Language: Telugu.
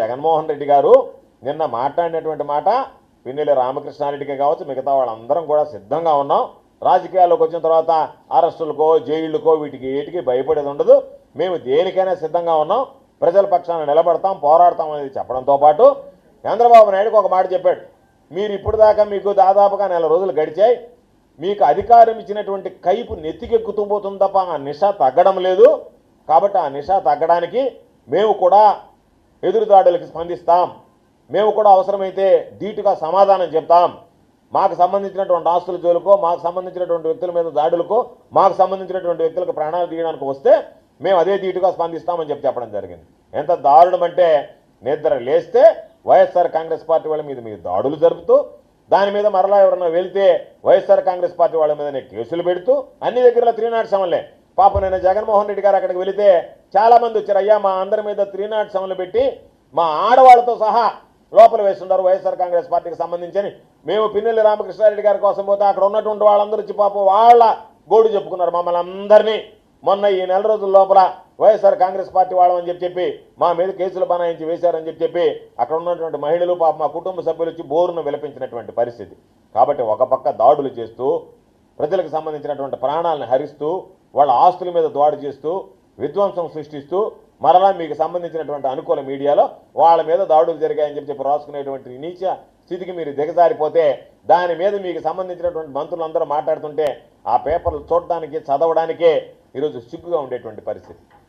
జగన్మోహన్ రెడ్డి గారు నిన్న మాట్లాడినటువంటి మాట పిన్నెల రామకృష్ణారెడ్డికి కావచ్చు మిగతా వాళ్ళందరం కూడా సిద్ధంగా ఉన్నాం. రాజకీయాల్లోకి వచ్చిన తర్వాత అరెస్టులకో జైళ్ళకో వీటికి వీటికి భయపడేది ఉండదు. మేము దేనికైనా సిద్ధంగా ఉన్నాం. ప్రజల పక్షాన నిలబడతాం పోరాడతాం అనేది చెప్పడంతో పాటు చంద్రబాబు నాయుడుకి ఒక మాట చెప్పాడు. మీరు ఇప్పుడు దాకా మీకు దాదాపుగా నెల రోజులు గడిచాయి. మీకు అధికారం ఇచ్చినటువంటి కైపు నెత్తికెక్కుతూ పోతుంది తప్ప ఆ నిష తగ్గడం లేదు. కాబట్టి ఆ నిష తగ్గడానికి మేము కూడా ఎదురుదాడులకు స్పందిస్తాం. మేము కూడా అవసరమైతే ధీటుగా సమాధానం చెప్తాం. మాకు సంబంధించినటువంటి ఆస్తుల జోలుకో మాకు సంబంధించినటువంటి వ్యక్తుల మీద దాడులకో మాకు సంబంధించినటువంటి వ్యక్తులకు ప్రాణాలు తీయడానికి వస్తే మేము అదే ధీటుగా స్పందిస్తామని చెప్పి చెప్పడం జరిగింది. ఎంత దారుణం అంటే నిద్ర లేస్తే వైఎస్ఆర్ కాంగ్రెస్ పార్టీ వాళ్ళ మీద మీరు దాడులు జరుపుతూ దాని మీద మరలా ఎవరన్నా వెళ్తే వైఎస్ఆర్ కాంగ్రెస్ పార్టీ వాళ్ళ మీదనే కేసులు పెడుతూ అన్ని దగ్గరలో త్రీ నాట్ సెవెన్లే. పాపం నేను జగన్మోహన్ రెడ్డి గారు అక్కడికి వెళితే చాలా మంది వచ్చారు. అయ్యా మా అందరి మీద త్రీ నాట్ సెవెన్లు పెట్టి మా ఆడవాళ్ళతో సహా లోపల వేస్తున్నారు వైఎస్ఆర్ కాంగ్రెస్ పార్టీకి సంబంధించి మేము పిన్నెల్లి రామకృష్ణారెడ్డి గారి కోసం పోతే అక్కడ ఉన్నటువంటి వాళ్ళందరూ వచ్చి పాపం వాళ్ళ గోడు చెప్పుకున్నారు మమ్మల్ని అందరినీ. మొన్న ఈ నెల రోజుల లోపల వైఎస్ఆర్ కాంగ్రెస్ పార్టీ వాళ్ళమని చెప్పి చెప్పి మా మీద కేసులు బనాయించి వేశారని చెప్పి చెప్పి అక్కడ ఉన్నటువంటి మహిళలు పాప మా కుటుంబ సభ్యులు వచ్చి బోరును విలపించినటువంటి పరిస్థితి. కాబట్టి ఒక పక్క దాడులు చేస్తూ ప్రజలకు సంబంధించినటువంటి ప్రాణాలను హరిస్తూ వాళ్ళ ఆస్తుల మీద దాడి చేస్తూ విధ్వంసం సృష్టిస్తూ మరలా మీకు సంబంధించినటువంటి అనుకూల మీడియాలో వాళ్ళ మీద దాడులు జరిగాయని చెప్పి చెప్పి రాసుకునేటువంటి నీచ స్థితికి మీరు దిగజారిపోతే దాని మీద మీకు సంబంధించినటువంటి మంత్రులందరూ మాట్లాడుతుంటే ఆ పేపర్లు చూడడానికి చదవడానికే ఈరోజు సిగ్గుగా ఉండేటువంటి పరిస్థితి.